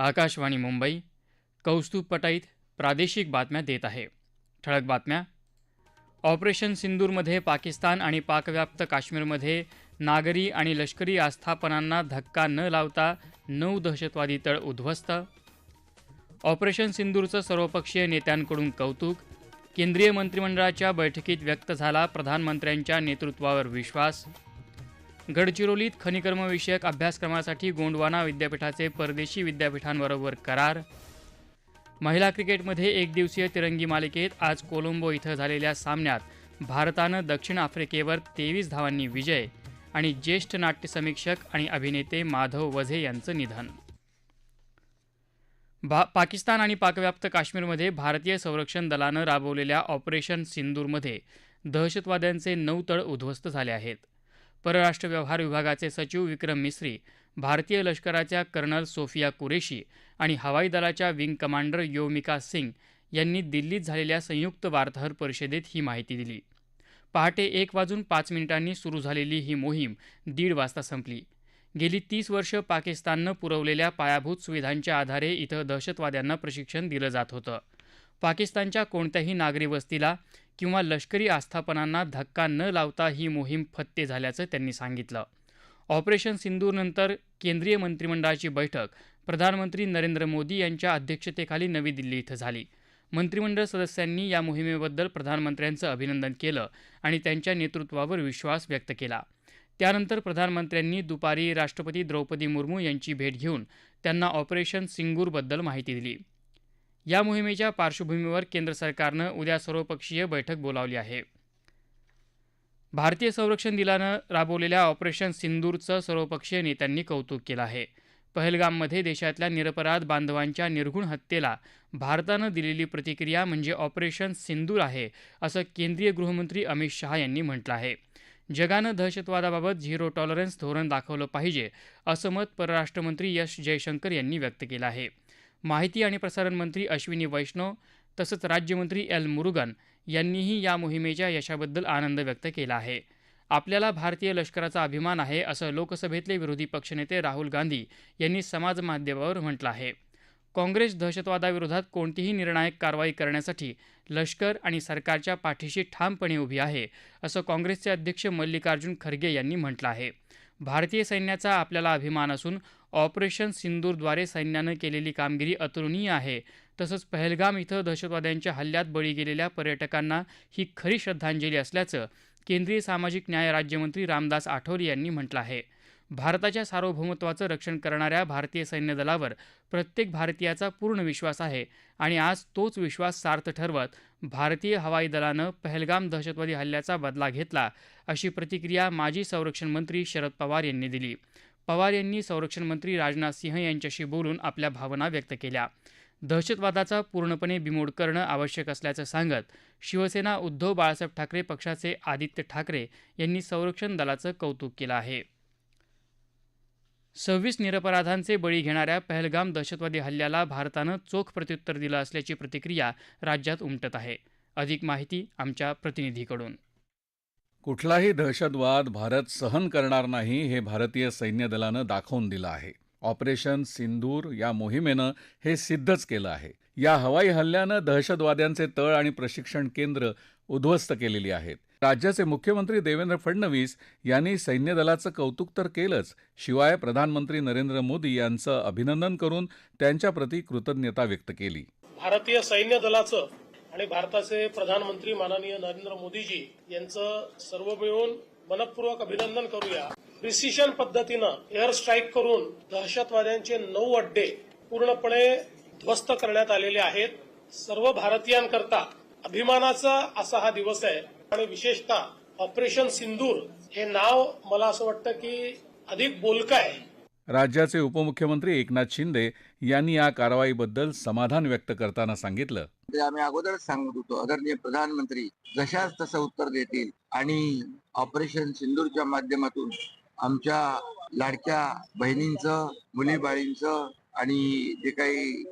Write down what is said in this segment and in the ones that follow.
आकाशवाणी मुंबई कौस्तुभ पटाईत प्रादेशिक बातम्या देत आहे. ठळक बातम्या. ऑपरेशन सिंदूरमध्ये पाकिस्तान आणि पाकव्याप्त काश्मीरमध्ये नागरी आणि लष्करी आस्थापनांना धक्का न लावता नऊ दहशतवादी तळ उद्ध्वस्त. ऑपरेशन सिंदूरचं सर्वपक्षीय नेत्यांकडून कौतुक. केंद्रीय मंत्रिमंडळाच्या बैठकीत व्यक्त झाला प्रधानमंत्र्यांच्या नेतृत्वावर विश्वास. गडचिरोलीत खनिकर्मविषयक अभ्यासक्रमासाठी गोंडवाना विद्यापीठाचे परदेशी विद्यापीठांबरोबर करार. महिला क्रिकेटमध्ये एकदिवसीय तिरंगी मालिकेत आज कोलंबो इथं झालेल्या सामन्यात भारतानं दक्षिण आफ्रिकेवर तेवीस धावांनी विजय आणि ज्येष्ठ नाट्य समीक्षक आणि अभिनेते माधव वझे यांचं निधन. भा पाकिस्तान आणि पाकव्याप्त काश्मीरमध्ये भारतीय संरक्षण दलानं राबवलेल्या ऑपरेशन सिंदूरमध्ये दहशतवाद्यांचे नऊ तळ उद्ध्वस्त झाले आहेत. परराष्ट्र व्यवहार विभागाचे सचिव विक्रम मिस्री भारतीय लष्कराच्या कर्नल सोफिया कुरेशी आणि हवाई दलाच्या विंग कमांडर योमिका सिंग यांनी दिल्लीत झालेल्या संयुक्त वार्ताहर परिषदेत ही माहिती दिली. पहाटे एक वाजून पाच मिनिटांनी सुरू झालेली ही मोहीम दीड वाजता संपली. गेली तीस वर्ष पाकिस्ताननं पुरवलेल्या पायाभूत सुविधांच्या आधारे इथं दहशतवाद्यांना प्रशिक्षण दिलं जात होतं. पाकिस्तानच्या कोणत्याही नागरी वस्तीला किंवा लष्करी आस्थापनांना धक्का न लावता ही मोहीम फत्ते झाल्याचं त्यांनी सांगितलं. ऑपरेशन सिंदूरनंतर केंद्रीय मंत्रिमंडळाची बैठक प्रधानमंत्री नरेंद्र मोदी यांच्या अध्यक्षतेखाली नवी दिल्ली इथं झाली. मंत्रिमंडळ सदस्यांनी या मोहिमेबद्दल प्रधानमंत्र्यांचं अभिनंदन केलं आणि त्यांच्या नेतृत्वावर विश्वास व्यक्त केला. त्यानंतर प्रधानमंत्र्यांनी दुपारी राष्ट्रपती द्रौपदी मुर्मू यांची भेट घेऊन त्यांना ऑपरेशन सिंगूरबद्दल माहिती दिली. या मोहिमेच्या पार्श्वभूमीवर केंद्र सरकारनं उद्या सर्वपक्षीय बैठक बोलावली आहे. भारतीय संरक्षण दिलानं राबवलेल्या ऑपरेशन सिंदूरचं सर्वपक्षीय नेत्यांनी कौतुक केलं आहे. पहलगाममध्ये देशातल्या निरपराध बांधवांच्या निर्घुण हत्येला भारतानं दिलेली प्रतिक्रिया म्हणजे ऑपरेशन सिंदूर आहे असं केंद्रीय गृहमंत्री अमित शहा यांनी म्हटलं आहे. जगानं दहशतवादाबाबत झिरो टॉलरन्स धोरण दाखवलं पाहिजे असं मत परराष्ट्रमंत्री एस जयशंकर यांनी व्यक्त केलं आहे. माहिती आणि प्रसारण मंत्री अश्विनी वैष्णव तसंच राज्यमंत्री एल मुरुगन यांनीही या मोहिमेच्या यशाबद्दल आनंद व्यक्त केला आहे. आपल्याला भारतीय लष्कराचा अभिमान आहे असं लोकसभेतले विरोधी पक्षनेते राहुल गांधी यांनी समाजमाध्यमावर म्हटलं आहे. काँग्रेस दहशतवादाविरोधात कोणतीही निर्णायक कारवाई करण्यासाठी लष्कर आणि सरकारच्या पाठीशी ठामपणे उभी आहे असं काँग्रेसचे अध्यक्ष मल्लिकार्जुन खरगे यांनी म्हटलं आहे. भारतीय सैन्याचा आपल्याला अभिमान असून ऑपरेशन सिंदूरद्वारे सैन्यानं केलेली कामगिरी अतुलनीय आहे. तसंच पहलगाम इथं दहशतवाद्यांच्या हल्ल्यात बळी गेलेल्या पर्यटकांना ही खरी श्रद्धांजली असल्याचं केंद्रीय सामाजिक न्याय राज्यमंत्री रामदास आठवले यांनी म्हटलं आहे. भारताच्या सार्वभौमत्वाचं रक्षण करणाऱ्या भारतीय सैन्य दलावर प्रत्येक भारतीयाचा पूर्ण विश्वास आहे आणि आज तोच विश्वास सार्थ ठरवत भारतीय हवाई दलानं पहलगाम दहशतवादी हल्ल्याचा बदला घेतला अशी प्रतिक्रिया माजी संरक्षण मंत्री शरद पवार यांनी दिली. पवार यांनी संरक्षण मंत्री राजनाथ सिंह यांच्याशी बोलून आपल्या भावना व्यक्त केल्या. दहशतवादाचा पूर्णपणे बिमोड करणं आवश्यक असल्याचं सांगत शिवसेना उद्धव बाळासाहेब ठाकरे पक्षाचे आदित्य ठाकरे यांनी संरक्षण दलाचं कौतुक केलं आहे. सव्वीस निरपराधांचे बळी घेणाऱ्या पहलगाम दहशतवादी हल्ल्याला भारतानं चोख प्रत्युत्तर दिलं असल्याची प्रतिक्रिया राज्यात उमटत आहे. अधिक माहिती आमच्या प्रतिनिधीकडून. कुठलाही दहशतवाद भारत सहन करणार नाही हे भारतीय सैन्य दलानं दाखवून दिलं आहे. ऑपरेशन सिंदूर या मोहिमेनं हे सिद्धच केलं आहे. या हवाई हल्ल्यानं दहशतवाद्यांचे तळ आणि प्रशिक्षण केंद्र उद्ध्वस्त केलेली आहेत. राज्याचे मुख्यमंत्री देवेंद्र फडणवीस यांनी सैन्य दलाचं कौतुक तर केलंच शिवाय प्रधानमंत्री नरेंद्र मोदी यांचं अभिनंदन करून त्यांच्याप्रती कृतज्ञता व्यक्त केली. भारतीय सैन्य दलाचं आणि भारताचे प्रधानमंत्री माननीय नरेंद्र मोदीजी यांचं सर्व मिळून मनपूर्वक अभिनंदन करूया. प्रिसिशन पद्धतीनं एअर स्ट्राईक करून दहशतवाद्यांचे नऊ अड्डे पूर्णपणे ध्वस्त करण्यात आलेले आहेत. सर्व भारतीयांकरता अभिमानाचा असा हा दिवस आहे. आणि विशेषतः ऑपरेशन सिंदूर हे नाव मला असं वाटतं की अधिक बोलकं आहे. राज्याचे उपमुख्यमंत्री एकनाथ शिंदे यांनी या कारवाईबद्दल समाधान व्यक्त करताना सांगितलं. ते आम्ही अगोदरच सांगत होतो. आदरणीय प्रधानमंत्री जशाच तसं उत्तर देतील आणि ऑपरेशन सिंदूरच्या माध्यमातून आमच्या लाडक्या बहिणींचं मुलीबाळींचं आणि जे काही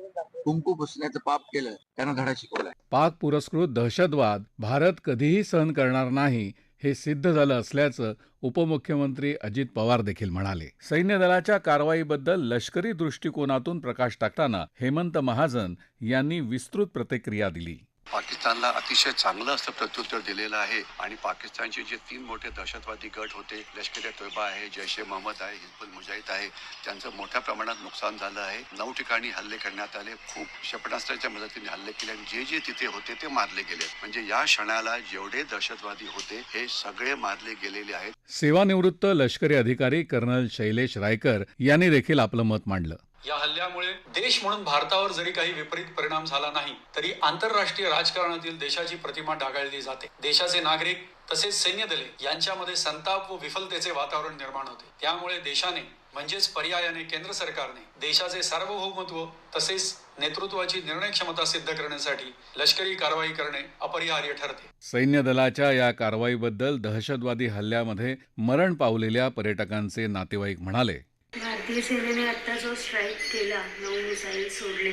कुंकू पुसण्याचं पाप केलं त्यांना धडा शिकवलाय पाक पुरस्कृत दहशतवाद भारत कधीही सहन करणार नाही हे सिद्ध झालं असल्याचं उपमुख्यमंत्री अजित पवार देखील म्हणाले. सैन्य दलाच्या कारवाईबद्दल लष्करी दृष्टिकोनातून प्रकाश टाकताना हेमंत महाजन यांनी विस्तृत प्रतिक्रिया दिली. पाकिस्तानला अतिशय चांगलं असं प्रत्युत्तर दिलेलं आहे आणि पाकिस्तानचे जे तीन मोठे दहशतवादी गट होते लष्कर ए तोयबा आहे जैश ए मोहम्मद आहे हिजबुल मुजाहिद आहे त्यांचं मोठ्या प्रमाणात नुकसान झालं आहे. नऊ ठिकाणी हल्ले करण्यात आले खूप क्षेपणास्त्राच्या मदतीने हल्ले केले आणि जे जे तिथे होते ते मारले गेले. म्हणजे या क्षणाला जेवढे दहशतवादी होते हे सगळे मारले गेलेले आहेत. सेवानिवृत्त लष्करी अधिकारी कर्नल शैलेश रायकर यांनी देखील आपलं मत मांडलं. या हल्ल्यामुळे देश म्हणून भारतावर जरी काही विपरीत परिणाम झाला नाही तरी आंतरराष्ट्रीय राजकारणातील देशाची प्रतिमा डागाळली जाते. देशाचे नागरिक तसेच सैन्य दले यांच्यामध्ये संताप व विफलतेचे वातावरण निर्माण होते. त्यामुळे देशाने म्हणजेच पर्यायाने केंद्र सरकारने देशाचे सार्वभौमत्व तसेच नेतृत्वाची निर्णय क्षमता सिद्ध करण्यासाठी लष्करी कारवाई करणे अपरिहार्य ठरते. सैन्य दलाच्या या कारवाईबद्दल दहशतवादी हल्ल्यामध्ये मरण पावलेल्या पर्यटकांचे नातेवाईक म्हणाले भारतीय सेनेने आत्ता जो स्ट्राईक केला नऊ मिसाईल सोडले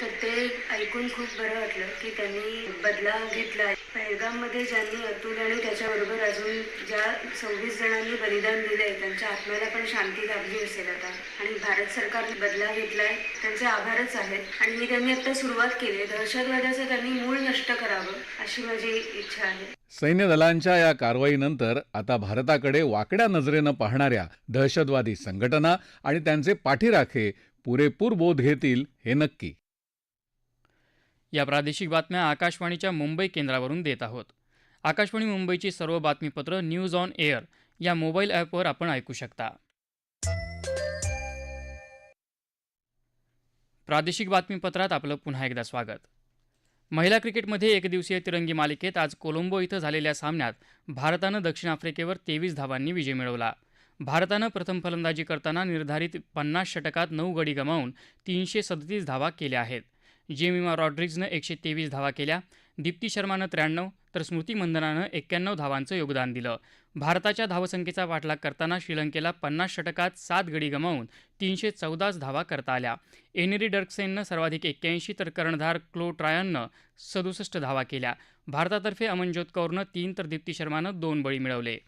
तर ते ऐकून खूप बरं वाटलं की त्यांनी बदला घेतला पहलगाममध्ये ज्यांनी अतुल आणि त्याच्याबरोबर अजून ज्या सव्वीस जणांनी बलिदान दिलंय त्यांच्या आत्म्याला पण शांती लाभली असेल आता. आणि भारत सरकारने बदला घेतलाय त्यांचे आभारच आहेत. आणि ही त्यांनी आता सुरुवात केली आहे. दहशतवादाचं त्यांनी मूळ नष्ट करावं अशी माझी इच्छा आहे. सैन्य दलांच्या या कारवाईनंतर आता भारताकडे वाकड्या नजरेनं पाहणाऱ्या दहशतवादी संघटना आणि त्यांचे पाठीराखे पुरेपूर बोध घेतील हे नक्की. या प्रादेशिक बातम्या आकाशवाणीच्या मुंबई केंद्रावरून देत आहोत. आकाशवाणी मुंबईची सर्व बातमीपत्र न्यूज ऑन एअर या मोबाईल ॲपवर आपण ऐकू शकता. प्रादेशिक बातमीपत्रात आपलं पुन्हा एकदा स्वागत. महिला क्रिकेटमध्ये एकदिवसीय तिरंगी मालिकेत आज कोलंबो इथं झालेल्या सामन्यात भारतानं दक्षिण आफ्रिकेवर तेवीस धावांनी विजय मिळवला. भारतानं प्रथम फलंदाजी करताना निर्धारित पन्नास षटकात नऊ गडी गमावून तीनशे सदतीस धावा केल्या आहेत. जेमिमा रॉड्रिग्जनं एकशे तेवीस धावा केल्या दीप्ती शर्मानं त्र्याण्णव तर स्मृती मंदनानं एक्क्याण्णव धावांचं योगदान दिलं. भारताच्या धावसंख्येचा पाठलाग करताना श्रीलंकेला पन्नास षटकात सात गडी गमावून तीनशे चौदाच धावा करता आल्या. एनेरी डर्कसेननं सर्वाधिक एक्क्याऐंशी तर कर्णधार क्लो ट्रायननं सदुसष्ट धावा केल्या. भारतातर्फे अमनज्योत कौरनं तीन तर दीप्ती शर्मानं दोन बळी मिळवले.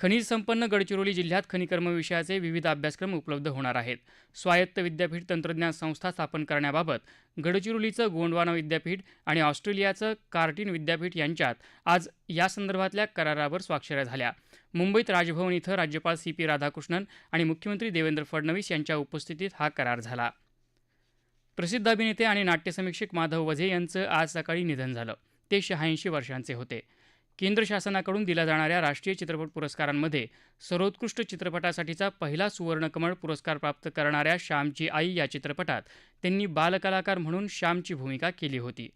खनिज संपन्न गडचिरोली जिल्ह्यात खनिकर्म विषयाचे विविध अभ्यासक्रम उपलब्ध होणार आहेत. स्वायत्त विद्यापीठ तंत्रज्ञान संस्था स्थापन करण्याबाबत गडचिरोलीचं गोंडवाना विद्यापीठ आणि ऑस्ट्रेलियाचं कार्टिन विद्यापीठ यांच्यात आज यासंदर्भातल्या करारावर स्वाक्षऱ्या झाल्या. मुंबईत राजभवन इथं राज्यपाल सी पी राधाकृष्णन आणि मुख्यमंत्री देवेंद्र फडणवीस यांच्या उपस्थितीत हा करार झाला. प्रसिद्ध अभिनेते आणि नाट्यसमीक्षक माधव वझे यांचं आज सकाळी निधन झालं. ते शहाऐंशी वर्षांचे होते. केंद्र शासनाकडून दिल्या जाणाऱ्या राष्ट्रीय चित्रपट पुरस्कारांमध्ये सर्वोत्कृष्ट चित्रपटासाठीचा पहिला सुवर्णकमळ पुरस्कार प्राप्त करणाऱ्या श्यामची आई या चित्रपटात त्यांनी बालकलाकार म्हणून श्यामची भूमिका केली होती.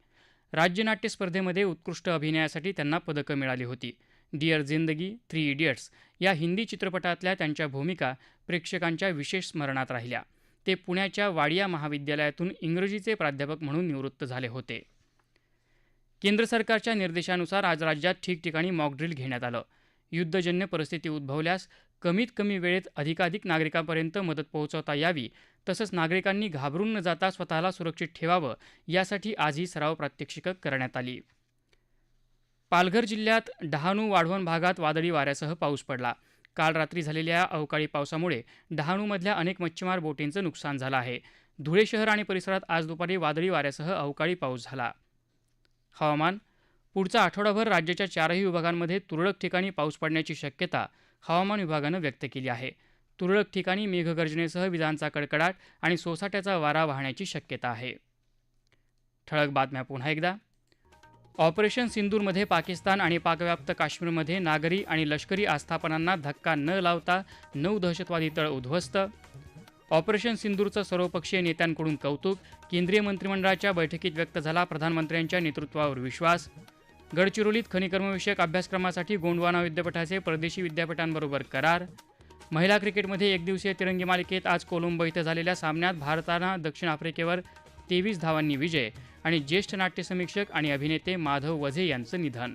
राज्य नाट्य स्पर्धेमध्ये उत्कृष्ट अभिनयासाठी त्यांना पदकं मिळाली होती. डिअर जिंदगी थ्री इडियट्स या हिंदी चित्रपटातल्या त्यांच्या भूमिका प्रेक्षकांच्या विशेष स्मरणात राहिल्या. ते पुण्याच्या वाडिया महाविद्यालयातून इंग्रजीचे प्राध्यापक म्हणून निवृत्त झाले होते. केंद्र सरकारच्या निर्देशानुसार आज राज्यात ठिकठिकाणी मॉकड्रिल घेण्यात आलं. युद्धजन्य परिस्थिती उद्भवल्यास कमीत कमी वेळेत अधिकाधिक नागरिकांपर्यंत मदत पोहोचवता यावी तसंच नागरिकांनी घाबरून न जाता स्वतःला सुरक्षित ठेवावं यासाठी आज ही सराव प्रात्यक्षिकं करण्यात आली. पालघर जिल्ह्यात डहाणू वाढवण भागात वादळी वाऱ्यासह पाऊस पडला. काल रात्री झालेल्या अवकाळी पावसामुळे डहाणूमधल्या अनेक मच्छीमार बोटींचं नुकसान झालं आहे. धुळे शहर आणि परिसरात आज दुपारी वादळी वाऱ्यासह अवकाळी पाऊस झाला. हवामान. पुढचा आठवडाभर राज्याच्या चारही विभागांमध्ये तुरळक ठिकाणी पाऊस पडण्याची शक्यता हवामान विभागानं व्यक्त केली आहे. तुरळक ठिकाणी मेघगर्जनेसह विजांचा कडकडाट आणि सोसाट्याचा वारा वाहण्याची शक्यता आहे. ठळक बातम्या पुन्हा एकदा. ऑपरेशन सिंदूरमध्ये पाकिस्तान आणि पाकव्याप्त काश्मीरमध्ये नागरी आणि लष्करी आस्थापनांना धक्का न लावता नऊ दहशतवादी तळ उद्ध्वस्त. ऑपरेशन सिंदूरचं सर्वपक्षीय नेत्यांकडून कौतुक केंद्रीय मंत्रिमंडळाच्या बैठकीत व्यक्त झाला प्रधानमंत्र्यांच्या नेतृत्वावर विश्वास. गडचिरोलीत खनिकर्मविषयक अभ्यासक्रमासाठी गोंडवाना विद्यापीठाचे परदेशी विद्यापीठांबरोबर करार. महिला क्रिकेटमध्ये एकदिवसीय तिरंगी मालिकेत आज कोलंबो इथं झालेल्या सामन्यात भारतानं दक्षिण आफ्रिकेवर तेवीस धावांनी विजय आणि ज्येष्ठ नाट्य समीक्षक आणि अभिनेते माधव वझे यांचं निधन.